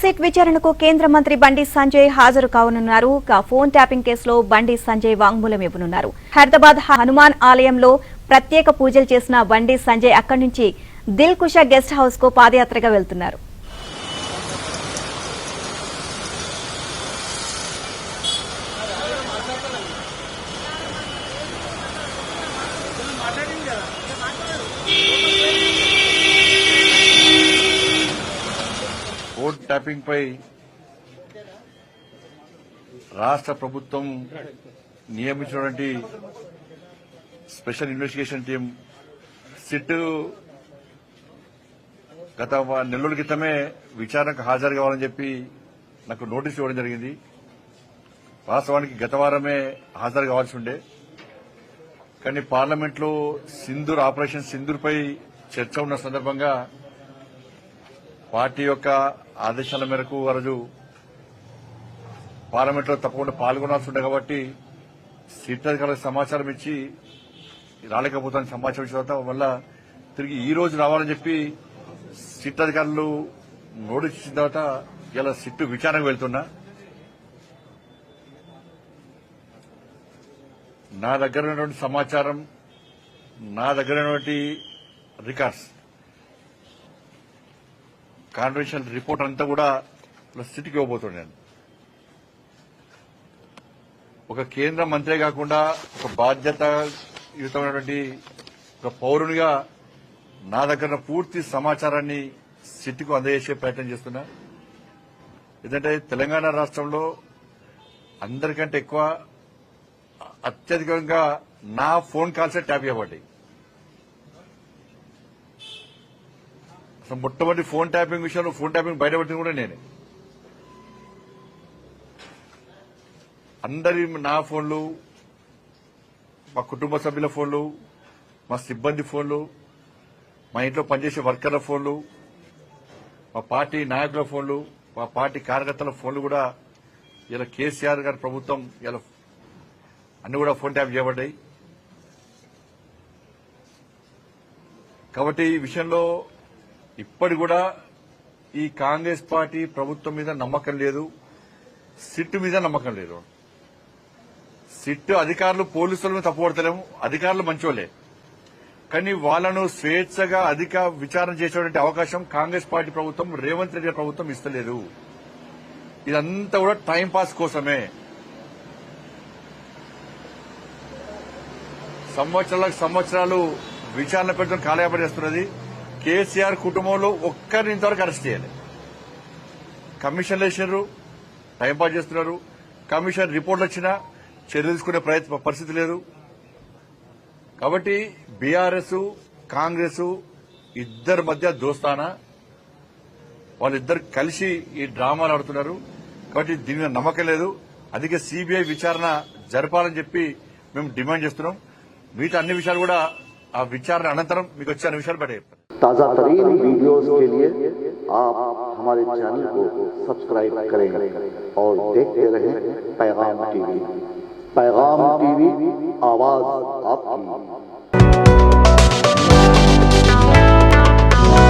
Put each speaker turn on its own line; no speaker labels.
SIT విచారణకు కేంద్ర మంత్రి బండి సంజయ్ హాజరు కావనున్నారు ఫోన్ ట్యాపింగ్ కేసులో బండి సంజయ్ వాంగ్మూలం ఇవ్వనున్నారు. హైదరాబాద్ హనుమాన్ ఆలయంలో ప్రత్యేక పూజలు చేసిన బండి సంజయ్ అక్కడి నుంచి దిల్ కుషా గెస్ట్ హౌస్కు పాదయాత్రగా వెళ్తున్నారు
ఫోన్ ట్యాపింగ్ పై రాష్ట్ర ప్రభుత్వం నియమించినటువంటి స్పెషల్ ఇన్వెస్టిగేషన్ టీం సిట్ గత వ- నెల రోజుల క్రితమే విచారణకు హాజరు కావాలని చెప్పి నాకు నోటీస్ ఇవ్వడం జరిగింది. వాస్తవానికి గత వారమే హాజరు కావాల్సి ఉండే. కానీ పార్లమెంట్లో సింధూర్ ఆపరేషన్ సింధూర్పై చర్చ ఉన్న సందర్భంగా పార్టీ యొక్క ఆదేశాల మేరకు ఆ రోజు పార్లమెంట్లో తప్పకుండా పాల్గొనాల్సి ఉండే కాబట్టి సీట్ అధికారులకు సమాచారం ఇచ్చి రాలేకపోతాను సమాచారం ఇచ్చిన తర్వాత వల్ల తిరిగి ఈ రోజు రావాలని చెప్పి సిట్ అధికారులు నోటీస్ ఇచ్చిన తర్వాత ఇలా సిట్టు విచారణకు వెళ్తున్నా. నా దగ్గర ఉన్నటువంటి సమాచారం నా దగ్గర ఉన్నటువంటి రికార్డ్స్ కాన్వెన్షన్ రిపోర్ట్ అంతా కూడా సిటీకి ఇవ్వబోతున్నాను ఒక కేంద్ర మంత్రే కాకుండా ఒక బాధ్యతయుతమైనటువంటి ఒక పౌరునిగా నా దగ్గర పూర్తి సమాచారాన్ని సిటీకు అందజేసే ప్రయత్నం చేస్తున్నా. ఎందుకంటే తెలంగాణ రాష్ట్రంలో అందరికంటే ఎక్కువ అత్యధికంగా నా ఫోన్ కాల్సే ట్యాప్ చేయబడ్డాయి. మొట్టమొదటి ఫోన్ ట్యాపింగ్ విషయంలో ఫోన్ ట్యాపింగ్ బయటపెట్టింది కూడా నేనే. అందరి నా ఫోన్లు మా కుటుంబ సభ్యుల ఫోన్లు మా సిబ్బంది ఫోన్లు మా ఇంట్లో పనిచేసే వర్కర్ల ఫోన్లు మా పార్టీ నాయకుల ఫోన్లు మా పార్టీ కార్యకర్తల ఫోన్లు కూడా ఇలా కేసీఆర్ గారి ప్రభుత్వం ఇలా అన్ని కూడా ఫోన్ ట్యాప్ చేయబడ్డాయి. కాబట్టి ఈ విషయంలో ఇప్పటి కూడా ఈ కాంగ్రెస్ పార్టీ ప్రభుత్వం మీద నమ్మకం లేదు సిట్ మీద నమ్మకం లేదు. సిట్ అధికారులు పోలీసులను తప్పుపడతలేము అధికారులు మంచోలే కానీ వాళ్ళను స్వేచ్ఛగా అధిక విచారణ చేసేటువంటి అవకాశం కాంగ్రెస్ పార్టీ ప్రభుత్వం రేవంత్ రెడ్డి ప్రభుత్వం ఇస్తలేదు. ఇదంతా కూడా టైంపాస్ కోసమే. సంవత్సరాలకు సంవత్సరాలు విచారణ పెట్టడం కాలయాపడి చేస్తున్నది. కేసీఆర్ కుటుంబంలో ఒక్కరిని ఇంతవరకు అరెస్ట్ చేయాలి. కమిషన్లు వేసినారు టైంపాస్ చేస్తున్నారు. కమిషన్ రిపోర్ట్లు వచ్చినా చర్యలు తీసుకునే ప్రయత్న పరిస్థితి లేదు. కాబట్టి బీఆర్ఎస్ కాంగ్రెస్ ఇద్దరి మధ్య దోస్తానా? వాళ్ళిద్దరు కలిసి ఈ డ్రామాలు ఆడుతున్నారు. కాబట్టి దీని నమ్మకం లేదు. అందుకే సిబిఐ విచారణ జరపాలని చెప్పి మేము డిమాండ్ చేస్తున్నాం. మిగతా అన్ని విషయాలు కూడా ఆ విచారణ అనంతరం మీకు వచ్చే అన్ని విషయాలు బయట చెప్తాను
تازہ ترین ویڈیوز کے لیے آپ ہمارے چینل کو سبسکرائب کریں اور دیکھتے رہیں پیغام ٹی وی۔ پیغام ٹی وی، آواز آپ کی۔